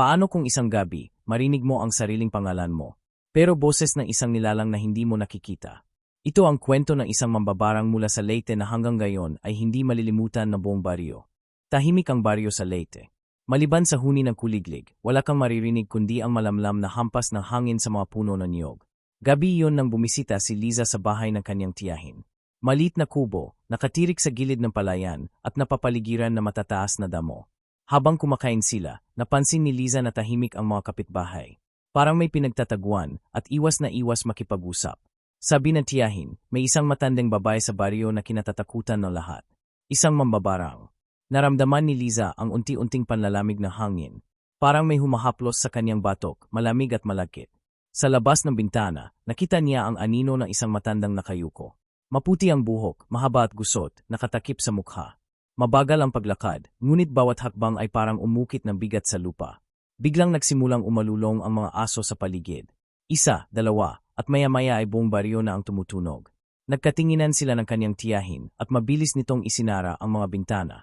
Paano kung isang gabi, marinig mo ang sariling pangalan mo, pero boses ng isang nilalang na hindi mo nakikita? Ito ang kwento ng isang mambabarang mula sa Leyte na hanggang ngayon ay hindi malilimutan na buong baryo. Tahimik ang baryo sa Leyte. Maliban sa huni ng kuliglig, wala kang maririnig kundi ang malamlam na hampas ng hangin sa mga puno ng niyog. Gabi iyon nang bumisita si Liza sa bahay ng kanyang tiyahin. Malit na kubo, nakatirik sa gilid ng palayan at napapaligiran na matataas na damo. Habang kumakain sila, napansin ni Liza na tahimik ang mga kapitbahay. Parang may pinagtataguan at iwas na iwas makipag-usap. Sabi ng tiyahin, may isang matandang babae sa baryo na kinatatakutan ng lahat. Isang mambabarang. Naramdaman ni Liza ang unti-unting panlalamig na hangin. Parang may humahaplos sa kanyang batok, malamig at malakit. Sa labas ng bintana, nakita niya ang anino ng isang matandang nakayuko. Maputi ang buhok, mahaba at gusot, nakatakip sa mukha. Mabagal ang paglakad, ngunit bawat hakbang ay parang umukit ng bigat sa lupa. Biglang nagsimulang umalulong ang mga aso sa paligid. Isa, dalawa, at maya-maya ay buong baryo na ang tumutunog. Nagkatinginan sila ng kanyang tiyahin at mabilis nitong isinara ang mga bintana.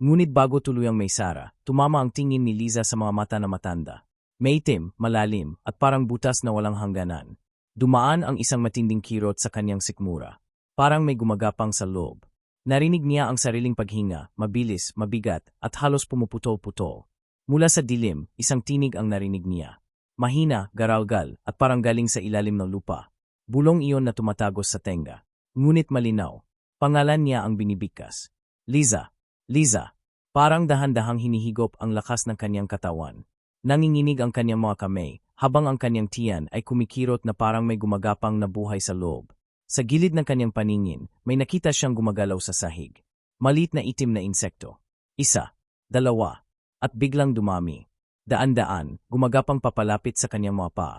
Ngunit bago tuluyang may sara, tumama ang tingin ni Liza sa mga mata na matanda. Maitim, malalim, at parang butas na walang hangganan. Dumaan ang isang matinding kirot sa kanyang sikmura. Parang may gumagapang sa loob. Narinig niya ang sariling paghinga, mabilis, mabigat, at halos pumuputol-putol. Mula sa dilim, isang tinig ang narinig niya. Mahina, garalgal, at parang galing sa ilalim ng lupa. Bulong iyon na tumatagos sa tenga. Ngunit malinaw. Pangalan niya ang binibigkas. Liza. Liza. Parang dahan-dahang hinihigop ang lakas ng kanyang katawan. Nanginginig ang kanyang mga kamay, habang ang kanyang tiyan ay kumikirot na parang may gumagapang na buhay sa loob. Sa gilid ng kanyang paningin, may nakita siyang gumagalaw sa sahig. Malit na itim na insekto. Isa, dalawa, at biglang dumami. Daan-daan, gumagapang papalapit sa kanyang mga paa.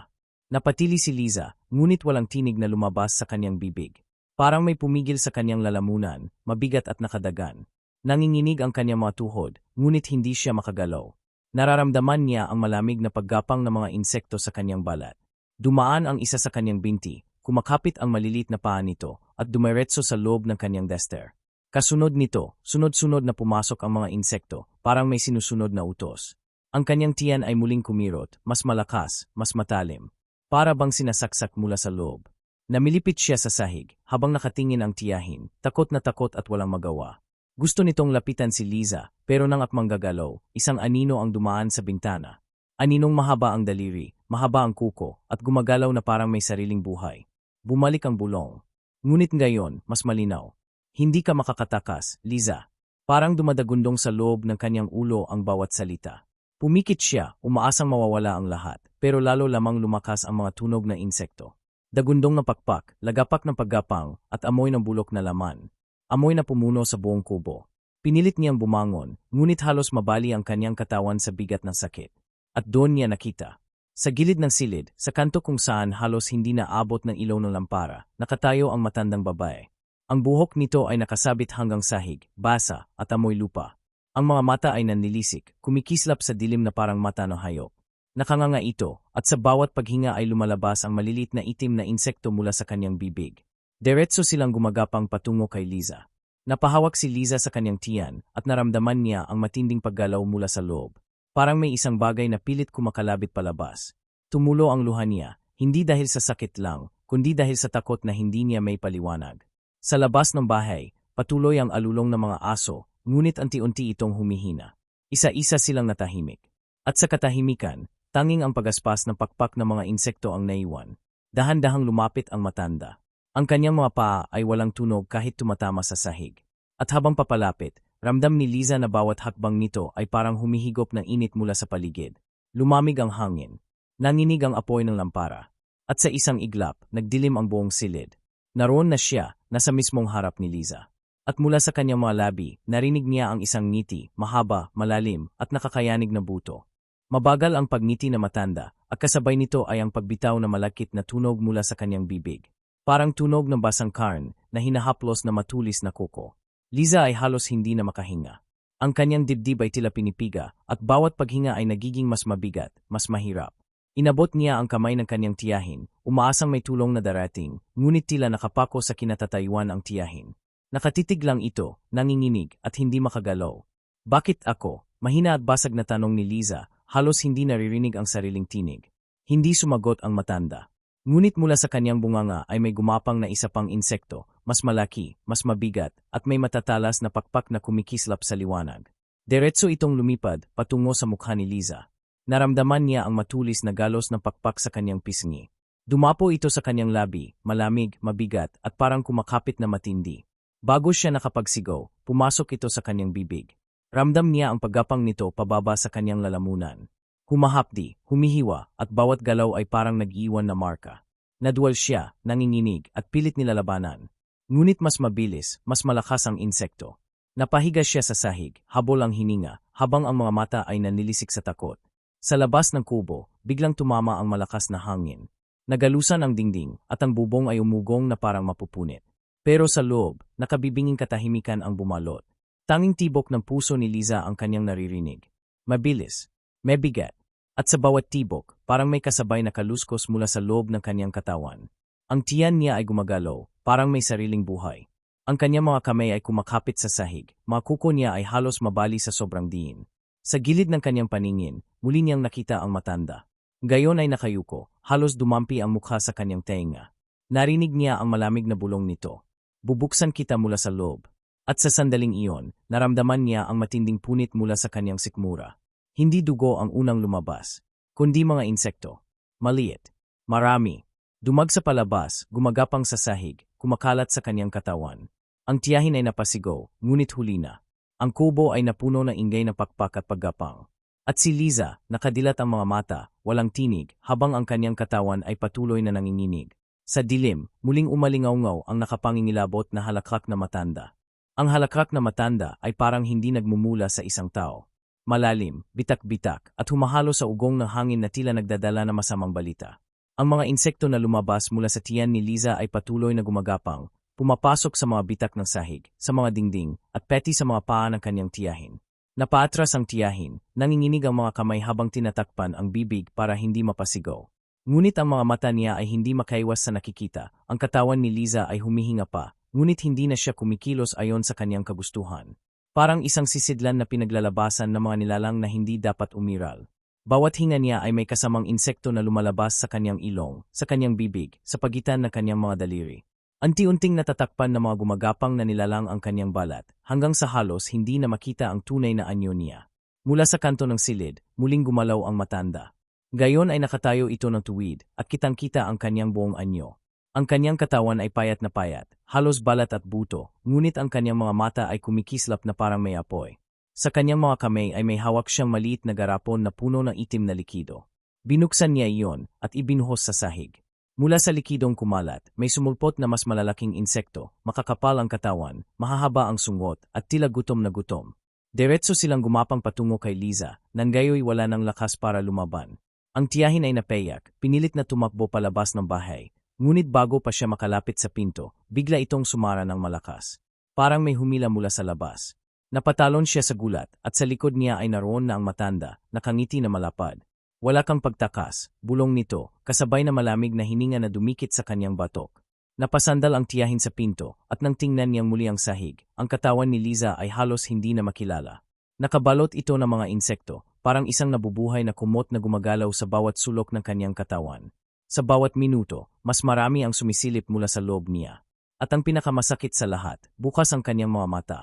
Napatili si Liza, ngunit walang tinig na lumabas sa kanyang bibig. Parang may pumigil sa kanyang lalamunan, mabigat at nakadagan. Nanginginig ang kanyang mga tuhod, ngunit hindi siya makagalaw. Nararamdaman niya ang malamig na paggapang ng mga insekto sa kanyang balat. Dumaan ang isa sa kanyang binti, kumakapit ang malilit na paa nito at dumiretso sa loob ng kanyang dester. Kasunod nito, sunod-sunod na pumasok ang mga insekto, parang may sinusunod na utos. Ang kanyang tiyan ay muling kumirot, mas malakas, mas matalim. Para bang sinasaksak mula sa loob. Namilipit siya sa sahig, habang nakatingin ang tiyahin, takot na takot at walang magawa. Gusto nitong lapitan si Liza, pero nang akmang gagalaw, isang anino ang dumaan sa bintana. Aninong mahaba ang daliri, mahaba ang kuko, at gumagalaw na parang may sariling buhay. Bumalik ang bulong. Ngunit ngayon, mas malinaw. Hindi ka makakatakas, Liza. Parang dumadagundong sa loob ng kanyang ulo ang bawat salita. Pumikit siya, umaasang mawawala ang lahat, pero lalo lamang lumakas ang mga tunog na insekto. Dagundong na pakpak, lagapak ng paggapang, at amoy ng bulok na laman. Amoy na pumuno sa buong kubo. Pinilit niyang bumangon, ngunit halos mabali ang kanyang katawan sa bigat ng sakit. At doon niya nakita, sa gilid ng silid, sa kanto kung saan halos hindi na abot ng ilaw ng lampara, nakatayo ang matandang babae. Ang buhok nito ay nakasabit hanggang sahig, basa, at amoy lupa. Ang mga mata ay nanlilisik, kumikislap sa dilim na parang mata ng hayop. Nakanganga ito, at sa bawat paghinga ay lumalabas ang malilit na itim na insekto mula sa kanyang bibig. Diretso silang gumagapang patungo kay Liza. Napahawak si Liza sa kanyang tiyan at naramdaman niya ang matinding paggalaw mula sa loob. Parang may isang bagay na pilit kumakalabit palabas. Tumulo ang luha niya, hindi dahil sa sakit lang, kundi dahil sa takot na hindi niya may paliwanag. Sa labas ng bahay, patuloy ang alulong ng mga aso, ngunit anti-unti itong humihina. Isa-isa silang natahimik. At sa katahimikan, tanging ang pagaspas ng pakpak ng mga insekto ang naiwan. Dahan-dahang lumapit ang matanda. Ang kanyang mga paa ay walang tunog kahit tumatama sa sahig. At habang papalapit, Ramdam ni Liza na bawat hakbang nito ay parang humihigop ng init mula sa paligid. Lumamig ang hangin. Nanginig ang apoy ng lampara. At sa isang iglap, nagdilim ang buong silid. Naroon na siya, nasa mismong harap ni Liza. At mula sa kanyang mga labi, narinig niya ang isang ngiti, mahaba, malalim, at nakakayanig na buto. Mabagal ang pagngiti na matanda, at kasabay nito ay ang pagbitaw na malakit na tunog mula sa kanyang bibig. Parang tunog ng basang karn na hinahaplos na matulis na kuko. Liza ay halos hindi na makahinga. Ang kanyang dibdib ay tila pinipiga at bawat paghinga ay nagiging mas mabigat, mas mahirap. Inabot niya ang kamay ng kanyang tiyahin, umaasang may tulong na darating, ngunit tila nakapako sa kinatatayuan ang tiyahin. Nakatitig lang ito, nanginginig at hindi makagalaw. Bakit ako? Mahina at basag na tanong ni Liza halos hindi naririnig ang sariling tinig. Hindi sumagot ang matanda. Ngunit mula sa kanyang bunganga ay may gumapang na isa pang insekto, mas malaki, mas mabigat, at may matatalas na pakpak na kumikislap sa liwanag. Diretso itong lumipad, patungo sa mukha ni Liza. Naramdaman niya ang matulis na galos ng pakpak sa kanyang pisngi. Dumapo ito sa kanyang labi, malamig, mabigat, at parang kumakapit na matindi. Bago siya nakapagsigaw, pumasok ito sa kanyang bibig. Ramdam niya ang paggapang nito pababa sa kanyang lalamunan. Humahapdi, humihiwa, at bawat galaw ay parang nag-iwan na marka. Nadwal siya, nanginginig, at pilit nilalabanan. Ngunit mas mabilis, mas malakas ang insekto. Napahiga siya sa sahig, habol ang hininga, habang ang mga mata ay nanilisik sa takot. Sa labas ng kubo, biglang tumama ang malakas na hangin. Nagalusan ang dingding at ang bubong ay umugong na parang mapupunit. Pero sa loob, nakabibinging katahimikan ang bumalot. Tanging tibok ng puso ni Liza ang kanyang naririnig. Mabilis, may bigat, at sa bawat tibok, parang may kasabay na kaluskos mula sa loob ng kanyang katawan. Ang tiyan niya ay gumagalaw, parang may sariling buhay. Ang kanyang mga kamay ay kumakapit sa sahig, mga kuko niya ay halos mabali sa sobrang diin. Sa gilid ng kanyang paningin, muli niyang nakita ang matanda. Gayon ay nakayuko, halos dumampi ang mukha sa kanyang tenga. Narinig niya ang malamig na bulong nito. Bubuksan kita mula sa loob. At sa sandaling iyon, naramdaman niya ang matinding punit mula sa kanyang sikmura. Hindi dugo ang unang lumabas, kundi mga insekto. Maliit. Marami. Dumag sa palabas, gumagapang sa sahig, kumakalat sa kanyang katawan. Ang tiyahin ay napasigaw, ngunit huli na. Ang kubo ay napuno ng ingay na pakpak at paggapang. At si Liza, nakadilat ang mga mata, walang tinig, habang ang kanyang katawan ay patuloy na nanginginig. Sa dilim, muling umalingaw-ngaw ang nakapangingilabot na halakhak na matanda. Ang halakhak na matanda ay parang hindi nagmumula sa isang tao. Malalim, bitak-bitak, at humahalo sa ugong ng hangin na tila nagdadala na masamang balita. Ang mga insekto na lumabas mula sa tiyan ni Liza ay patuloy na gumagapang, pumapasok sa mga bitak ng sahig, sa mga dingding, at peti sa mga paa ng kanyang tiyahin. Napaatras ang tiyahin, nanginginig ang mga kamay habang tinatakpan ang bibig para hindi mapasigaw. Ngunit ang mga mata niya ay hindi makaiwas sa nakikita, ang katawan ni Liza ay humihinga pa, ngunit hindi na siya kumikilos ayon sa kanyang kagustuhan. Parang isang sisidlan na pinaglalabasan ng mga nilalang na hindi dapat umiral. Bawat hinga niya ay may kasamang insekto na lumalabas sa kanyang ilong, sa kanyang bibig, sa pagitan ng kanyang mga daliri. Anti-unting natatakpan ng mga gumagapang na nilalang ang kanyang balat, hanggang sa halos hindi na makita ang tunay na anyo niya. Mula sa kanto ng silid, muling gumalaw ang matanda. Gayon ay nakatayo ito ng tuwid, at kitang-kita ang kanyang buong anyo. Ang kanyang katawan ay payat na payat, halos balat at buto, ngunit ang kanyang mga mata ay kumikislap na parang may apoy. Sa kanyang mga kamay ay may hawak siyang maliit na garapon na puno ng itim na likido. Binuksan niya iyon at ibinuhos sa sahig. Mula sa likidong kumalat, may sumulpot na mas malalaking insekto, makakapal ang katawan, mahahaba ang sungot, at tila gutom na gutom. Diretso silang gumapang patungo kay Liza, nang gayoy wala ng lakas para lumaban. Ang tiyahin ay napeyak, pinilit na tumakbo palabas ng bahay. Ngunit bago pa siya makalapit sa pinto, bigla itong sumara ng malakas. Parang may humila mula sa labas. Napatalon siya sa gulat, at sa likod niya ay naroon na ang matanda, nakangiti na malapad. Wala kang pagtakas, bulong nito, kasabay na malamig na hininga na dumikit sa kanyang batok. Napasandal ang tiyahin sa pinto, at nang tingnan niyang muli ang sahig, ang katawan ni Liza ay halos hindi na makilala. Nakabalot ito ng mga insekto, parang isang nabubuhay na kumot na gumagalaw sa bawat sulok ng kanyang katawan. Sa bawat minuto, mas marami ang sumisilip mula sa loob niya. At ang pinakamasakit sa lahat, bukas ang kanyang mga mata.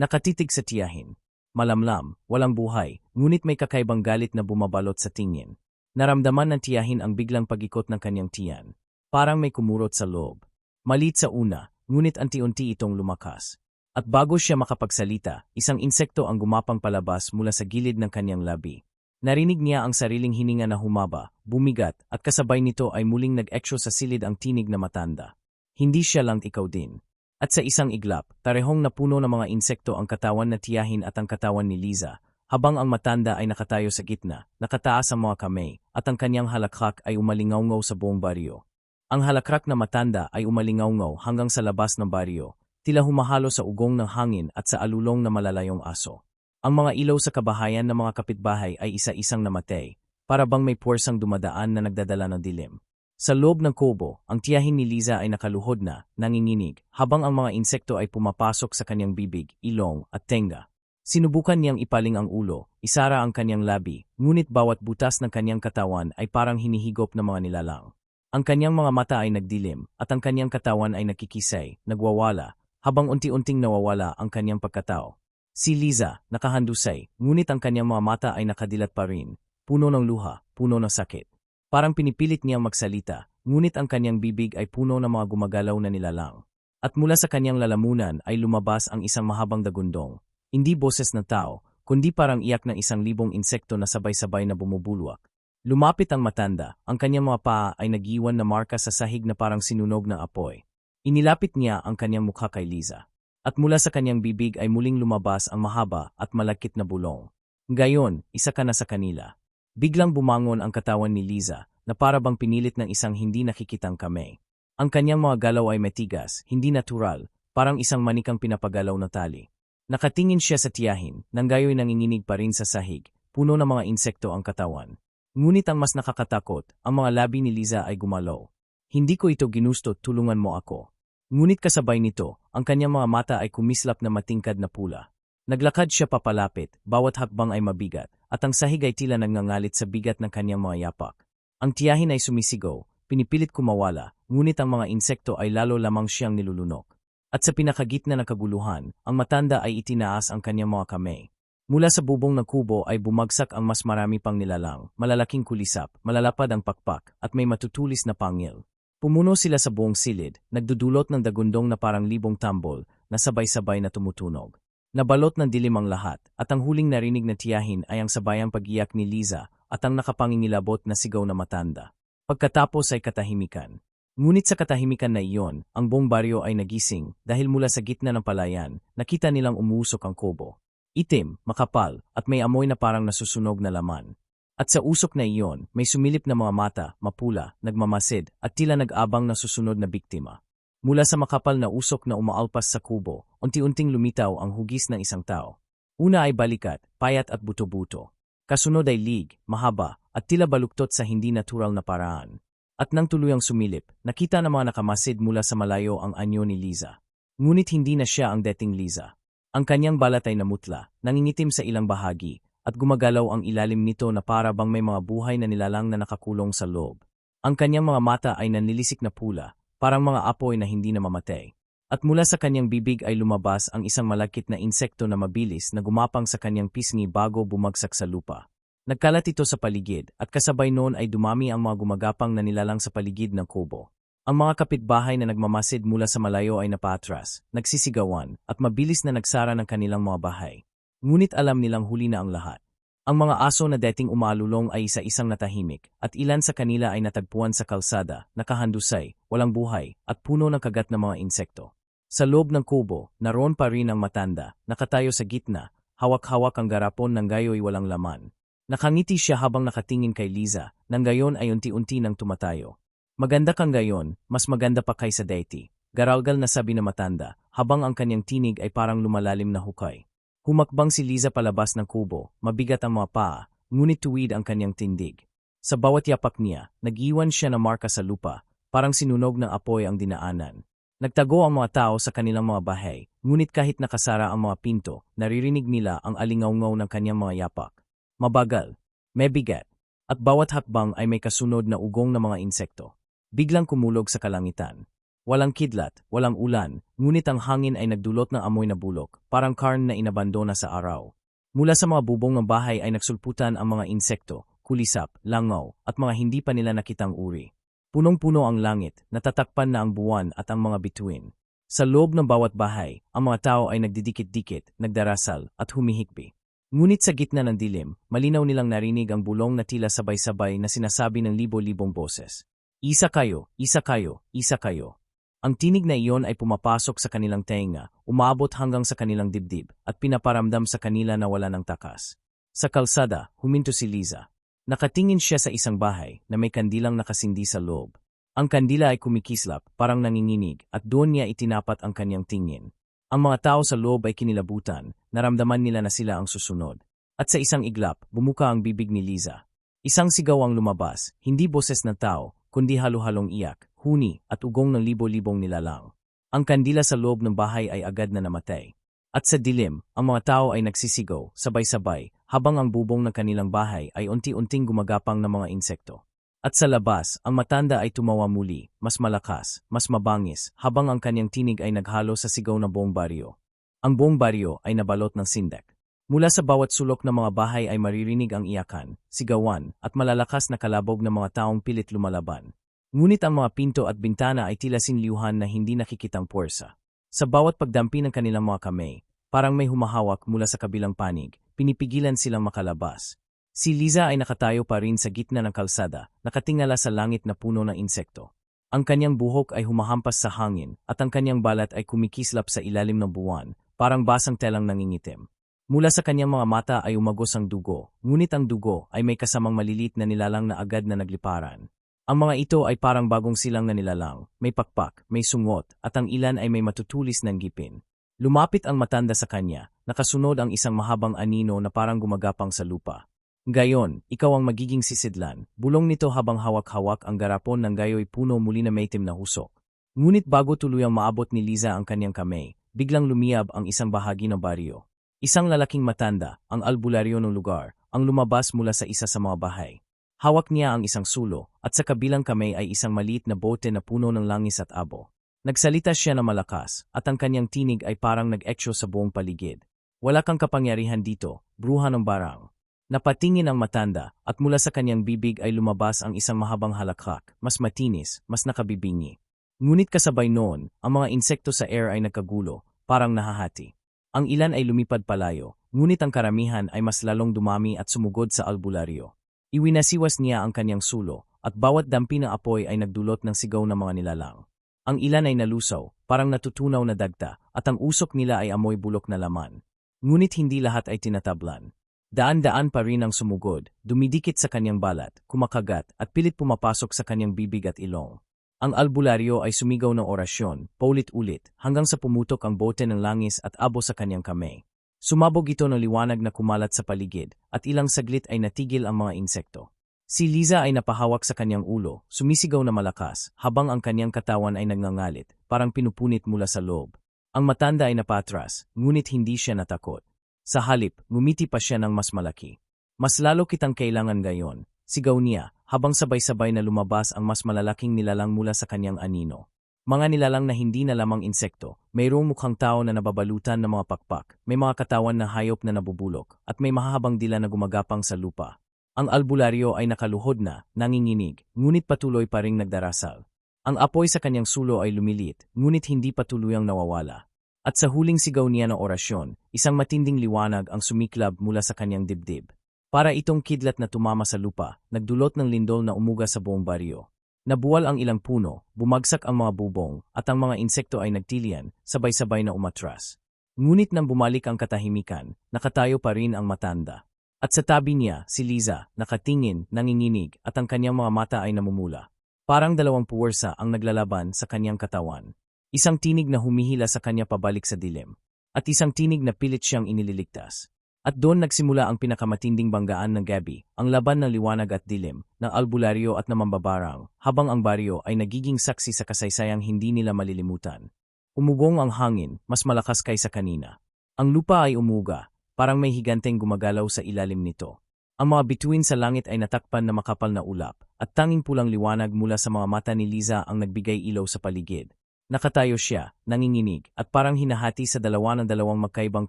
Nakatitig sa tiyahin, Malamlam, walang buhay, ngunit may kakaibang galit na bumabalot sa tingin. Naramdaman ng tiyahin ang biglang pagikot ng kanyang tiyan. Parang may kumurot sa loob. Malit sa una, ngunit anti-unti itong lumakas. At bago siya makapagsalita, isang insekto ang gumapang palabas mula sa gilid ng kanyang labi. Narinig niya ang sariling hininga na humaba, bumigat, at kasabay nito ay muling nag-eksyo sa silid ang tinig na matanda. Hindi siya lang ikaw din. At sa isang iglap, tarehong napuno ng mga insekto ang katawan na tiyahin at ang katawan ni Liza, habang ang matanda ay nakatayo sa gitna, nakataas ang mga kamay, at ang kanyang halakhak ay umalingaw sa buong baryo. Ang halakhak na matanda ay umalingaw hanggang sa labas ng baryo, tila humahalo sa ugong ng hangin at sa alulong na malalayong aso. Ang mga ilaw sa kabahayan ng mga kapitbahay ay isa-isang namatay, para bang may puwersang dumadaan na nagdadala ng dilim. Sa loob ng kubo, ang tiyahin ni Liza ay nakaluhod na, nanginginig, habang ang mga insekto ay pumapasok sa kanyang bibig, ilong, at tenga. Sinubukan niyang ipaling ang ulo, isara ang kanyang labi, ngunit bawat butas ng kanyang katawan ay parang hinihigop ng mga nilalang. Ang kanyang mga mata ay nagdilim, at ang kanyang katawan ay nakikisay, nagwawala, habang unti-unting nawawala ang kanyang pagkatao. Si Liza, nakahandusay, ngunit ang kanyang mga mata ay nakadilat pa rin, puno ng luha, puno ng sakit. Parang pinipilit niyang magsalita, ngunit ang kanyang bibig ay puno ng mga gumagalaw na nilalang. At mula sa kanyang lalamunan ay lumabas ang isang mahabang dagundong, hindi boses ng tao, kundi parang iyak ng isang libong insekto na sabay-sabay na bumubulwak. Lumapit ang matanda, ang kanyang mga paa ay nagiwan na marka sa sahig na parang sinunog ng apoy. Inilapit niya ang kanyang mukha kay Liza. At mula sa kanyang bibig ay muling lumabas ang mahaba at malakit na bulong. Gayon, isa ka na sa kanila. Biglang bumangon ang katawan ni Liza, na para bang pinilit ng isang hindi nakikitang kamay. Ang kanyang mga galaw ay matigas, hindi natural, parang isang manikang pinapagalaw na tali. Nakatingin siya sa tiyahin, nang gayo'y nanginginig pa rin sa sahig, puno ng mga insekto ang katawan. Ngunit ang mas nakakatakot, ang mga labi ni Liza ay gumalaw. Hindi ko ito ginusto, tulungan mo ako. Ngunit kasabay nito, ang kanyang mga mata ay kumislap na matingkad na pula. Naglakad siya papalapit, bawat hakbang ay mabigat, at ang sahig ay tila nagngangalit sa bigat ng kanyang mga yapak. Ang tiyahin ay sumisigaw, pinipilit kumawala, ngunit ang mga insekto ay lalo lamang siyang nilulunok. At sa pinakagitna ng kaguluhan, ang matanda ay itinaas ang kanyang mga kamay. Mula sa bubong ng kubo ay bumagsak ang mas marami pang nilalang, malalaking kulisap, malalapad ang pakpak, at may matutulis na pangil. Pumuno sila sa buong silid, nagdudulot ng dagundong na parang libong tambol, na sabay-sabay na tumutunog. Nabalot ng dilim ang lahat, at ang huling narinig na tiyahin ay ang sabayang pag-iyak ni Liza at ang nakapangingilabot na sigaw na matanda. Pagkatapos ay katahimikan. Ngunit sa katahimikan na iyon, ang buong baryo ay nagising dahil mula sa gitna ng palayan, nakita nilang umuusok ang kubo. Itim, makapal, at may amoy na parang nasusunog na laman. At sa usok na iyon, may sumilip na mga mata, mapula, nagmamasid, at tila nag-abang na susunod na biktima. Mula sa makapal na usok na umaalpas sa kubo, unti-unting lumitaw ang hugis ng isang tao. Una ay balikat, payat at buto-buto. Kasunod ay lig, mahaba, at tila baluktot sa hindi natural na paraan. At nang tuluyang sumilip, nakita ng mga nakamasid mula sa malayo ang anyo ni Liza. Ngunit hindi na siya ang dating Liza. Ang kanyang balat ay namutla, nangingitim sa ilang bahagi, at gumagalaw ang ilalim nito na para bang may mga buhay na nilalang na nakakulong sa loob. Ang kanyang mga mata ay nanlilisik na pula, parang mga apoy na hindi na mamatay. At mula sa kanyang bibig ay lumabas ang isang malakit na insekto na mabilis na gumapang sa kanyang pisngi bago bumagsak sa lupa. Nagkalat ito sa paligid at kasabay noon ay dumami ang mga gumagapang na nilalang sa paligid ng kubo. Ang mga kapitbahay na nagmamasid mula sa malayo ay napatras, nagsisigawan, at mabilis na nagsara ng kanilang mga bahay. Ngunit alam nilang huli na ang lahat. Ang mga aso na dating umalulong ay isa-isang natahimik, at ilan sa kanila ay natagpuan sa kalsada, nakahandusay, walang buhay, at puno ng kagat ng mga insekto. Sa loob ng kubo, naroon pa rin ang matanda, nakatayo sa gitna, hawak-hawak ang garapon ng gayo'y walang laman. Nakangiti siya habang nakatingin kay Liza, nang gayon ay unti-unti nang tumatayo. Maganda kang gayon, mas maganda pa kaysa Daity. Garalgal na sabi na matanda, habang ang kanyang tinig ay parang lumalalim na hukay. Humakbang si Liza palabas ng kubo, mabigat ang mga paa, ngunit tuwid ang kanyang tindig. Sa bawat yapak niya, nag-iwan siya na marka sa lupa, parang sinunog ng apoy ang dinaanan. Nagtago ang mga tao sa kanilang mga bahay, ngunit kahit nakasara ang mga pinto, naririnig nila ang alingaw-ngaw ng kanyang mga yapak. Mabagal, may bigat, at bawat hakbang ay may kasunod na ugong ng mga insekto. Biglang kumulog sa kalangitan. Walang kidlat, walang ulan, ngunit ang hangin ay nagdulot ng amoy na bulok, parang karn na inabandona sa araw. Mula sa mga bubong ng bahay ay nagsulputan ang mga insekto, kulisap, langaw, at mga hindi pa nila nakitang uri. Punong-puno ang langit, natatakpan na ang buwan at ang mga bituin. Sa loob ng bawat bahay, ang mga tao ay nagdidikit-dikit, nagdarasal, at humihikbi. Ngunit sa gitna ng dilim, malinaw nilang narinig ang bulong na tila sabay-sabay na sinasabi ng libo-libong boses. Isa kayo, isa kayo, isa kayo. Ang tinig na iyon ay pumapasok sa kanilang tenga, umabot hanggang sa kanilang dibdib, at pinaparamdam sa kanila na wala ng takas. Sa kalsada, huminto si Liza. Nakatingin siya sa isang bahay na may kandilang nakasindi sa loob. Ang kandila ay kumikislap, parang nanginginig, at doon niya itinapat ang kanyang tingin. Ang mga tao sa loob ay kinilabutan, naramdaman nila na sila ang susunod. At sa isang iglap, bumuka ang bibig ni Liza. Isang sigaw ang lumabas, hindi boses ng tao, kundi halo-halong iyak, huni, at ugong ng libo-libong nilalang. Ang kandila sa loob ng bahay ay agad na namatay. At sa dilim, ang mga tao ay nagsisigaw, sabay-sabay, habang ang bubong ng kanilang bahay ay unti-unting gumagapang ng mga insekto. At sa labas, ang matanda ay tumawa muli, mas malakas, mas mabangis, habang ang kanyang tinig ay naghalo sa sigaw ng buong baryo. Ang buong baryo ay nabalot ng sindak. Mula sa bawat sulok ng mga bahay ay maririnig ang iyakan, sigawan, at malalakas na kalabog ng mga taong pilit lumalaban. Ngunit ang mga pinto at bintana ay tila sinliuhan na hindi nakikitang puwersa. Sa bawat pagdampi ng kanilang mga kamay, parang may humahawak mula sa kabilang panig, pinipigilan silang makalabas. Si Liza ay nakatayo pa rin sa gitna ng kalsada, nakatingala sa langit na puno ng insekto. Ang kanyang buhok ay humahampas sa hangin at ang kanyang balat ay kumikislap sa ilalim ng buwan, parang basang telang nangingitim. Mula sa kanyang mga mata ay umagos ang dugo, ngunit ang dugo ay may kasamang malilit na nilalang na agad na nagliparan. Ang mga ito ay parang bagong silang na nilalang, may pakpak, may sungot, at ang ilan ay may matutulis ng gipin. Lumapit ang matanda sa kanya, nakasunod ang isang mahabang anino na parang gumagapang sa lupa. Gayon, ikaw ang magiging sisidlan, bulong nito habang hawak-hawak ang garapon ng gayoy puno muli na may itim na husok. Ngunit bago tuluyang maabot ni Liza ang kanyang kamay, biglang lumiyab ang isang bahagi ng baryo. Isang lalaking matanda, ang albularyo ng lugar, ang lumabas mula sa isa sa mga bahay. Hawak niya ang isang sulo, at sa kabilang kamay ay isang maliit na bote na puno ng langis at abo. Nagsalita siya na malakas, at ang kanyang tinig ay parang nag-echo sa buong paligid. Wala kang kapangyarihan dito, bruha ng barang. Napatingin ang matanda, at mula sa kanyang bibig ay lumabas ang isang mahabang halakhak, mas matinis, mas nakabibingi. Ngunit kasabay noon, ang mga insekto sa air ay nagkagulo, parang nahahati. Ang ilan ay lumipad palayo, ngunit ang karamihan ay mas lalong dumami at sumugod sa albularyo. Iwinasiwas niya ang kanyang sulo, at bawat dampi ng apoy ay nagdulot ng sigaw ng mga nilalang. Ang ilan ay nalusaw, parang natutunaw na dagta, at ang usok nila ay amoy bulok na laman. Ngunit hindi lahat ay tinatablan. Daan-daan pa rin ang sumugod, dumidikit sa kanyang balat, kumakagat, at pilit pumapasok sa kanyang bibig at ilong. Ang albularyo ay sumigaw ng orasyon, paulit-ulit, hanggang sa pumutok ang bote ng langis at abo sa kanyang kamay. Sumabog ito ng liwanag na kumalat sa paligid, at ilang saglit ay natigil ang mga insekto. Si Liza ay napahawak sa kanyang ulo, sumisigaw na malakas, habang ang kanyang katawan ay nagngangalit, parang pinupunit mula sa loob. Ang matanda ay napatras, ngunit hindi siya natakot. Sa halip, ngumiti pa siya ng mas malaki. Mas lalo kitang kailangan gayon, sigaw niya, habang sabay-sabay na lumabas ang mas malalaking nilalang mula sa kanyang anino. Mga nilalang na hindi na lamang insekto, mayroong mukhang tao na nababalutan ng mga pakpak, may mga katawan na hayop na nabubulok, at may mahahabang dila na gumagapang sa lupa. Ang albularyo ay nakaluhod na, nanginginig, ngunit patuloy pa ring nagdarasal. Ang apoy sa kanyang sulo ay lumilit, ngunit hindi patuluyang nawawala. At sa huling sigaw niya ng orasyon, isang matinding liwanag ang sumiklab mula sa kanyang dibdib. Para itong kidlat na tumama sa lupa, nagdulot ng lindol na umuga sa buong baryo. Nabuwal ang ilang puno, bumagsak ang mga bubong, at ang mga insekto ay nagtilian, sabay-sabay na umatras. Ngunit nang bumalik ang katahimikan, nakatayo pa rin ang matanda. At sa tabi niya, si Liza, nakatingin, nanginginig, at ang kanyang mga mata ay namumula. Parang dalawang puwersa ang naglalaban sa kanyang katawan. Isang tinig na humihila sa kanya pabalik sa dilim. At isang tinig na pilit siyang inililigtas. At doon nagsimula ang pinakamatinding banggaan ng gabi, ang laban ng liwanag at dilim, ng albularyo at ng mambabarang, habang ang baryo ay nagiging saksi sa kasaysayang hindi nila malilimutan. Umugong ang hangin, mas malakas kaysa kanina. Ang lupa ay umuga, parang may higanteng gumagalaw sa ilalim nito. Ang mga bituin sa langit ay natakpan na makapal na ulap, at tanging pulang liwanag mula sa mga mata ni Liza ang nagbigay ilaw sa paligid. Nakatayo siya, nanginginig, at parang hinahati sa dalawa ng dalawang magkaibang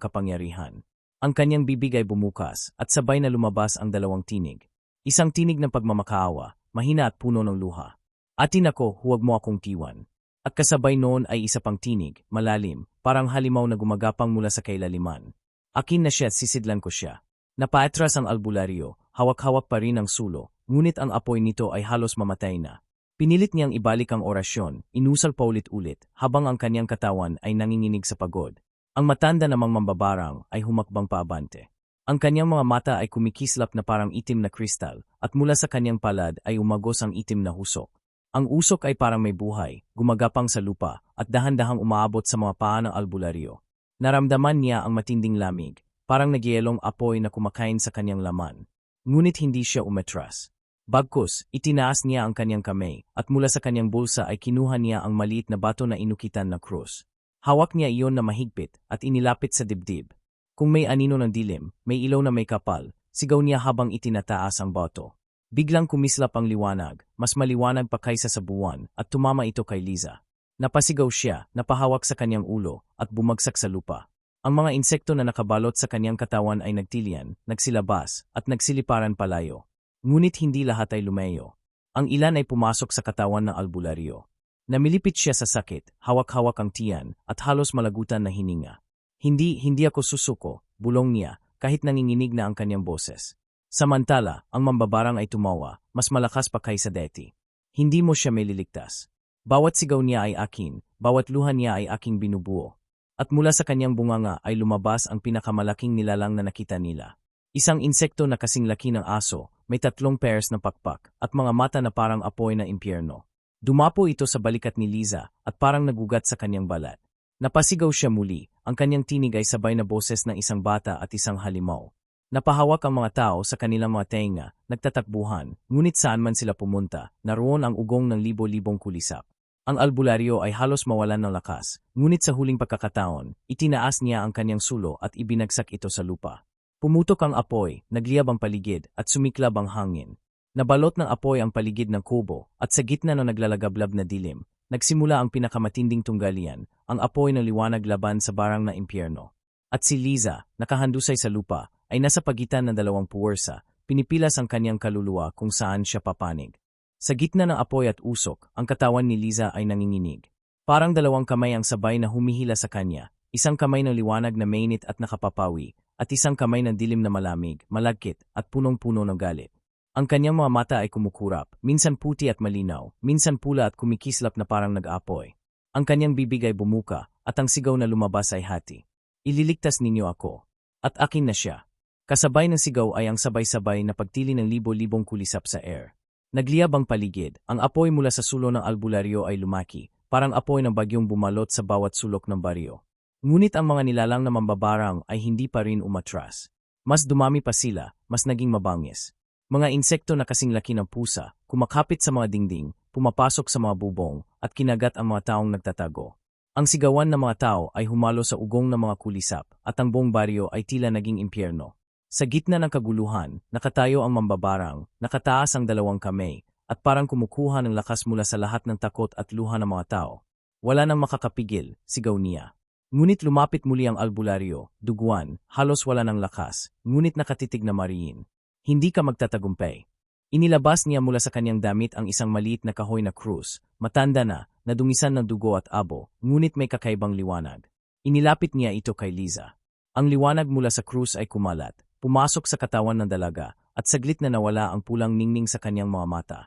kapangyarihan. Ang kanyang bibig ay bumukas at sabay na lumabas ang dalawang tinig. Isang tinig ng pagmamakaawa, mahina at puno ng luha. Atin ako, huwag mo akong tiwan. At kasabay noon ay isa pang tinig, malalim, parang halimaw na gumagapang mula sa kailaliman. Akin na siya at sisidlan ko siya. Napaatras ang albularyo, hawak-hawak pa rin ang sulo, ngunit ang apoy nito ay halos mamatay na. Pinilit niyang ibalik ang orasyon, inusal pa ulit-ulit, habang ang kanyang katawan ay nanginginig sa pagod. Ang matanda namang mambabarang ay humakbang paabante. Ang kanyang mga mata ay kumikislap na parang itim na kristal at mula sa kanyang palad ay umagos ang itim na husok. Ang usok ay parang may buhay, gumagapang sa lupa at dahan-dahang umaabot sa mga paa ng albularyo. Naramdaman niya ang matinding lamig, parang nagyelong apoy na kumakain sa kanyang laman. Ngunit hindi siya umetras. Bagkus, itinaas niya ang kanyang kamay at mula sa kanyang bulsa ay kinuha niya ang maliit na bato na inukitan na krus. Hawak niya iyon na mahigpit at inilapit sa dibdib. Kung may anino ng dilim, may ilaw na may kapal, sigaw niya habang itinataas ang boto. Biglang kumislap ang liwanag, mas maliwanag pa kaysa sa buwan, at tumama ito kay Liza. Napasigaw siya, napahawak sa kanyang ulo, at bumagsak sa lupa. Ang mga insekto na nakabalot sa kanyang katawan ay nagtilian, nagsilabas, at nagsiliparan palayo. Ngunit hindi lahat ay lumayo. Ang ilan ay pumasok sa katawan ng albularyo. Namilipit siya sa sakit, hawak-hawak ang tiyan, at halos malagutan na hininga. Hindi, hindi ako susuko, bulong niya, kahit nanginginig na ang kanyang boses. Samantala, ang mambabarang ay tumawa, mas malakas pa kaysa deti. Hindi mo siya may liligtas. Bawat sigaw niya ay akin, bawat luha niya ay aking binubuo. At mula sa kanyang bunganga ay lumabas ang pinakamalaking nilalang na nakita nila. Isang insekto na kasing laki ng aso, may tatlong pairs ng pakpak, at mga mata na parang apoy na impyerno. Dumapo ito sa balikat ni Liza at parang nagugat sa kanyang balat. Napasigaw siya muli, ang kanyang tinig ay sabay na boses ng isang bata at isang halimaw. Napahawak ang mga tao sa kanilang mga tenga, nagtatakbuhan, ngunit saan man sila pumunta, naroon ang ugong ng libo-libong kulisap. Ang albularyo ay halos mawalan ng lakas, ngunit sa huling pagkakataon, itinaas niya ang kanyang sulo at ibinagsak ito sa lupa. Pumutok ang apoy, nagliyab ang paligid, at sumiklab ang hangin. Nabalot ng apoy ang paligid ng kubo, at sa gitna ng naglalagablab na dilim, nagsimula ang pinakamatinding tunggalian, ang apoy ng liwanag laban sa barang na impyerno. At si Liza, nakahandusay sa lupa, ay nasa pagitan ng dalawang puwersa, pinipilas ang kanyang kaluluwa kung saan siya papanig. Sa gitna ng apoy at usok, ang katawan ni Liza ay nanginginig. Parang dalawang kamay ang sabay na humihila sa kanya, isang kamay ng liwanag na mainit at nakapapawi, at isang kamay ng dilim na malamig, malagkit, at punong-puno ng galit. Ang kanyang mga mata ay kumukurap, minsan puti at malinaw, minsan pula at kumikislap na parang nag-apoy. Ang kanyang bibig ay bumuka, at ang sigaw na lumabas ay hati. Ililigtas ninyo ako. At akin na siya. Kasabay ng sigaw ay ang sabay-sabay na pagtili ng libo-libong kulisap sa air. Nagliyab ang paligid, ang apoy mula sa sulo ng albularyo ay lumaki, parang apoy ng bagyong bumalot sa bawat sulok ng baryo. Ngunit ang mga nilalang na mambabarang ay hindi pa rin umatras. Mas dumami pa sila, mas naging mabangis. Mga insekto na kasing laki ng pusa, kumakapit sa mga dingding, pumapasok sa mga bubong, at kinagat ang mga taong nagtatago. Ang sigawan ng mga tao ay humalo sa ugong ng mga kulisap, at ang buong baryo ay tila naging impyerno. Sa gitna ng kaguluhan, nakatayo ang mambabarang, nakataas ang dalawang kamay, at parang kumukuha ng lakas mula sa lahat ng takot at luha ng mga tao. Wala nang makakapigil, sigaw niya. Ngunit lumapit muli ang albularyo, duguan, halos wala ng lakas, ngunit nakatitig na mariin. Hindi ka magtatagumpay. Inilabas niya mula sa kanyang damit ang isang maliit na kahoy na krus, matanda na, nadungisan ng dugo at abo, ngunit may kakaibang liwanag. Inilapit niya ito kay Liza. Ang liwanag mula sa krus ay kumalat, Pumasok sa katawan ng dalaga at saglit na nawala ang pulang ningning sa kanyang mga mata.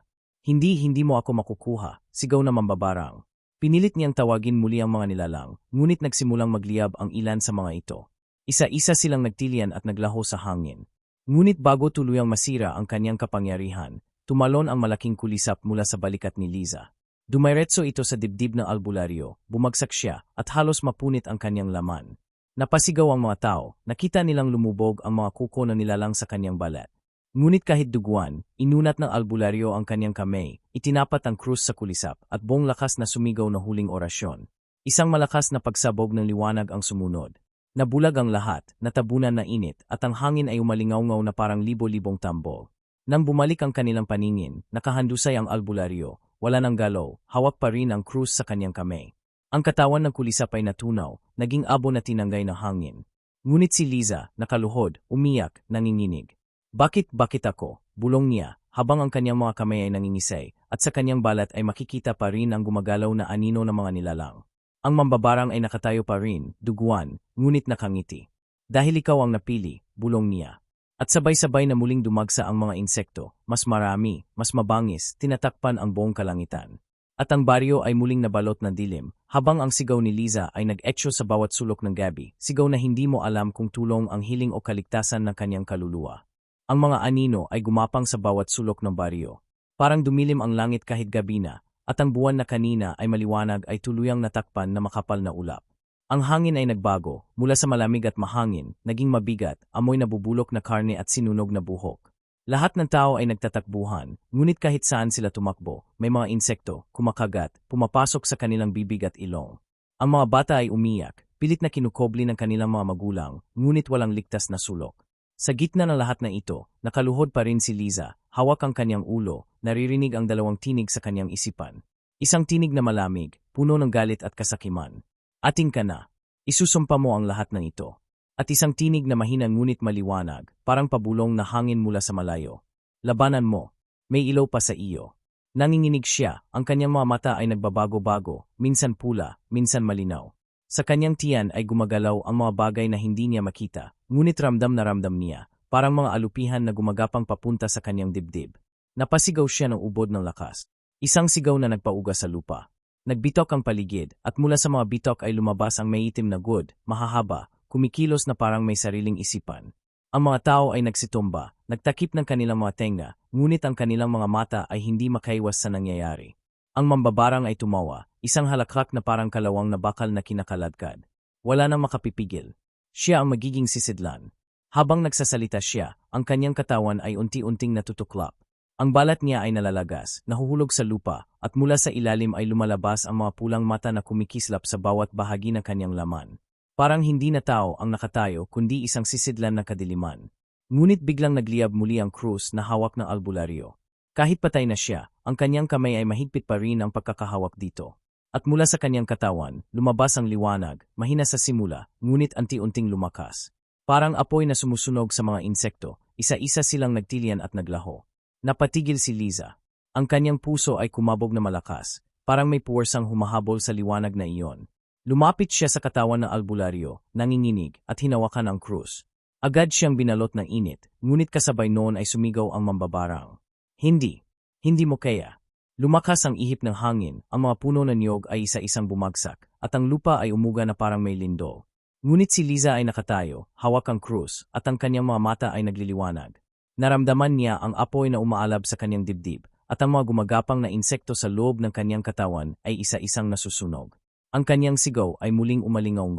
Hindi, hindi mo ako makukuha, sigaw na mambabarang. Pinilit niyang tawagin muli ang mga nilalang, ngunit nagsimulang magliyab ang ilan sa mga ito. Isa-isa silang nagtilian at naglaho sa hangin. Ngunit bago tuluyang masira ang kanyang kapangyarihan, tumalon ang malaking kulisap mula sa balikat ni Liza. Dumiretso ito sa dibdib ng albularyo, bumagsak siya at halos mapunit ang kanyang laman. Napasigaw ang mga tao, nakita nilang lumubog ang mga kuko na nilalang sa kanyang balat. Ngunit kahit duguan, inunat ng albularyo ang kanyang kamay, itinapat ang krus sa kulisap at buong lakas na sumigaw na huling orasyon. Isang malakas na pagsabog ng liwanag ang sumunod. Nabulag ang lahat, natabunan na init, at ang hangin ay umalingaw-ngaw na parang libo-libong tambol. Nang bumalik ang kanilang paningin, nakahandusay ang albularyo, wala ng galaw, hawak pa rin ang krus sa kanyang kamay. Ang katawan ng kulisap ay natunaw, naging abo na tinanggay ng hangin. Ngunit si Liza, nakaluhod, umiyak, nanginginig. Bakit, bakit ako? Bulong niya, habang ang kanyang mga kamay ay nangingisay, at sa kanyang balat ay makikita pa rin ang gumagalaw na anino ng mga nilalang. Ang mambabarang ay nakatayo pa rin, duguan, ngunit nakangiti. Dahil ikaw ang napili, bulong niya. At sabay-sabay na muling dumagsa ang mga insekto, mas marami, mas mabangis, tinatakpan ang buong kalangitan. At ang baryo ay muling nabalot ng dilim, habang ang sigaw ni Liza ay nag-etcho sa bawat sulok ng gabi, sigaw na hindi mo alam kung tulong ang hiling o kaligtasan ng kanyang kaluluwa. Ang mga anino ay gumapang sa bawat sulok ng baryo. Parang dumilim ang langit kahit gabi na, at ang buwan na kanina ay maliwanag ay tuluyang natakpan na makapal na ulap. Ang hangin ay nagbago, mula sa malamig at mahangin, naging mabigat, amoy nabubulok na karne at sinunog na buhok. Lahat ng tao ay nagtatakbuhan, ngunit kahit saan sila tumakbo, may mga insekto, kumakagat, pumapasok sa kanilang bibig at ilong. Ang mga bata ay umiyak, pilit na kinukobli ng kanilang mga magulang, ngunit walang ligtas na sulok. Sa gitna ng lahat na ito, nakaluhod pa rin si Liza, hawak ang kanyang ulo, naririnig ang dalawang tinig sa kanyang isipan. Isang tinig na malamig, puno ng galit at kasakiman. Ating ka na. Isusumpa mo ang lahat ng ito. At isang tinig na mahina ngunit maliwanag, parang pabulong na hangin mula sa malayo. Labanan mo. May ilaw pa sa iyo. Nanginginig siya, ang kanyang mga mata ay nagbabago-bago, minsan pula, minsan malinaw. Sa kanyang tiyan ay gumagalaw ang mga bagay na hindi niya makita, ngunit ramdam na ramdam niya, parang mga alupihan na gumagapang papunta sa kanyang dibdib. Napasigaw siya ng ubod ng lakas. Isang sigaw na nagpauga sa lupa. Nagbitok ang paligid, at mula sa mga bitok ay lumabas ang maitim na good, mahahaba, kumikilos na parang may sariling isipan. Ang mga tao ay nagsitumba, nagtakip ng kanilang mga tenga, ngunit ang kanilang mga mata ay hindi makaiwas sa nangyayari. Ang mambabarang ay tumawa, isang halakhak na parang kalawang na bakal na kinakaladkad. Wala nang makapipigil. Siya ang magiging sisidlan. Habang nagsasalita siya, ang kanyang katawan ay unti-unting natutuklap. Ang balat niya ay nalalagas, nahuhulog sa lupa, at mula sa ilalim ay lumalabas ang mga pulang mata na kumikislap sa bawat bahagi ng kanyang laman. Parang hindi na tao ang nakatayo kundi isang sisidlan na kadiliman. Ngunit biglang nagliyab muli ang krus na hawak ng albularyo. Kahit patay na siya, ang kanyang kamay ay mahigpit pa rin ang pagkakahawak dito. At mula sa kanyang katawan, lumabas ang liwanag, mahina sa simula, ngunit anti-unting lumakas. Parang apoy na sumusunog sa mga insekto, isa-isa silang nagtilian at naglaho. Napatigil si Liza. Ang kanyang puso ay kumabog na malakas, parang may puwersang humahabol sa liwanag na iyon. Lumapit siya sa katawan ng albularyo, nanginginig, at hinawakan ang krus. Agad siyang binalot ng init, ngunit kasabay noon ay sumigaw ang mambabarang. Hindi. Hindi mo kaya. Lumakas ang ihip ng hangin, ang mga puno ng niyog ay isa-isang bumagsak, at ang lupa ay umuga na parang may lindol. Ngunit si Liza ay nakatayo, hawak ang krus, at ang kanyang mga mata ay nagliliwanag. Naramdaman niya ang apoy na umaalab sa kanyang dibdib, at ang mga gumagapang na insekto sa loob ng kanyang katawan ay isa-isang nasusunog. Ang kanyang sigaw ay muling umalingaw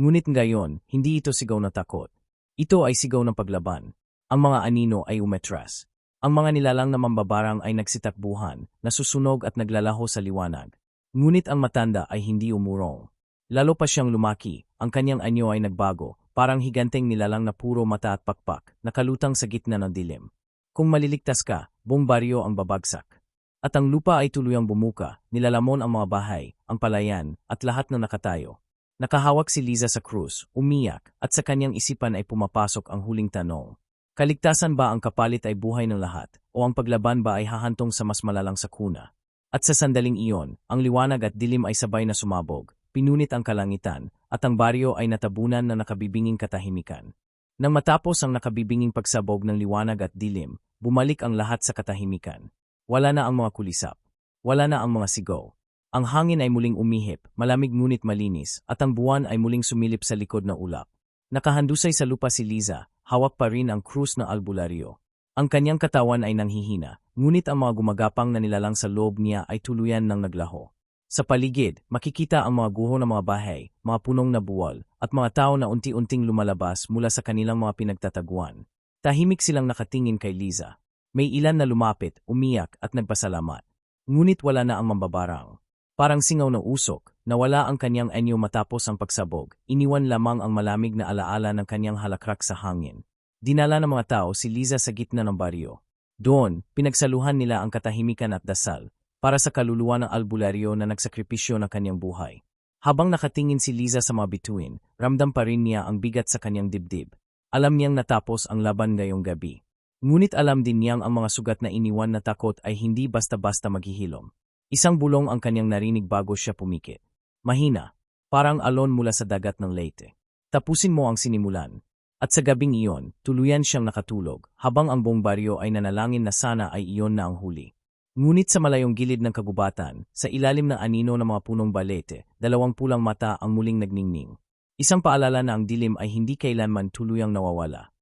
Ngunit ngayon, hindi ito sigaw na takot. Ito ay sigaw ng paglaban. Ang mga anino ay umetras. Ang mga nilalang na mambabarang ay nagsitakbuhan, nasusunog at naglalaho sa liwanag. Ngunit ang matanda ay hindi umurong. Lalo pa siyang lumaki, ang kanyang anyo ay nagbago, parang higanteng nilalang na puro mata at pakpak, nakalutang sa gitna ng dilim. Kung maliligtas ka, buong baryo ang babagsak. At ang lupa ay tuluyang bumuka, nilalamon ang mga bahay, ang palayan, at lahat na nakatayo. Nakahawak si Liza sa krus, umiyak, at sa kanyang isipan ay pumapasok ang huling tanong. Kaligtasan ba ang kapalit ay buhay ng lahat, o ang paglaban ba ay hahantong sa mas malalang sakuna? At sa sandaling iyon, ang liwanag at dilim ay sabay na sumabog, pinunit ang kalangitan, at ang baryo ay natabunan na nakabibinging katahimikan. Nang matapos ang nakabibinging pagsabog ng liwanag at dilim, bumalik ang lahat sa katahimikan. Wala na ang mga kulisap. Wala na ang mga sigaw. Ang hangin ay muling umihip, malamig ngunit malinis, at ang buwan ay muling sumilip sa likod ng ulap. Nakahandusay sa lupa si Liza, hawak pa rin ang krus na albularyo. Ang kanyang katawan ay nanghihina, ngunit ang mga gumagapang na nilalang sa loob niya ay tuluyan ng naglaho. Sa paligid, makikita ang mga guho ng mga bahay, mga punong na buwal, at mga tao na unti-unting lumalabas mula sa kanilang mga pinagtataguan. Tahimik silang nakatingin kay Liza. May ilan na lumapit, umiyak at nagpasalamat. Ngunit wala na ang mambabarang. Parang singaw ng usok, nawala ang kanyang anyo matapos ang pagsabog, iniwan lamang ang malamig na alaala ng kanyang halakrak sa hangin. Dinala ng mga tao si Liza sa gitna ng baryo. Doon, pinagsaluhan nila ang katahimikan at dasal, para sa kaluluwa ng albularyo na nagsakripisyo ng kanyang buhay. Habang nakatingin si Liza sa mga bituin, ramdam pa rin niya ang bigat sa kanyang dibdib. Alam niyang natapos ang laban ngayong gabi. Ngunit alam din niyang ang mga sugat na iniwan na takot ay hindi basta-basta maghihilom. Isang bulong ang kanyang narinig bago siya pumikit. Mahina, parang alon mula sa dagat ng Leyte. Tapusin mo ang sinimulan. At sa gabing iyon, tuluyan siyang nakatulog, habang ang buong baryo ay nanalangin na sana ay iyon na ang huli. Ngunit sa malayong gilid ng kagubatan, sa ilalim ng anino ng mga punong balete, dalawang pulang mata ang muling nagningning. Isang paalala na ang dilim ay hindi kailanman tuluyang nawawala.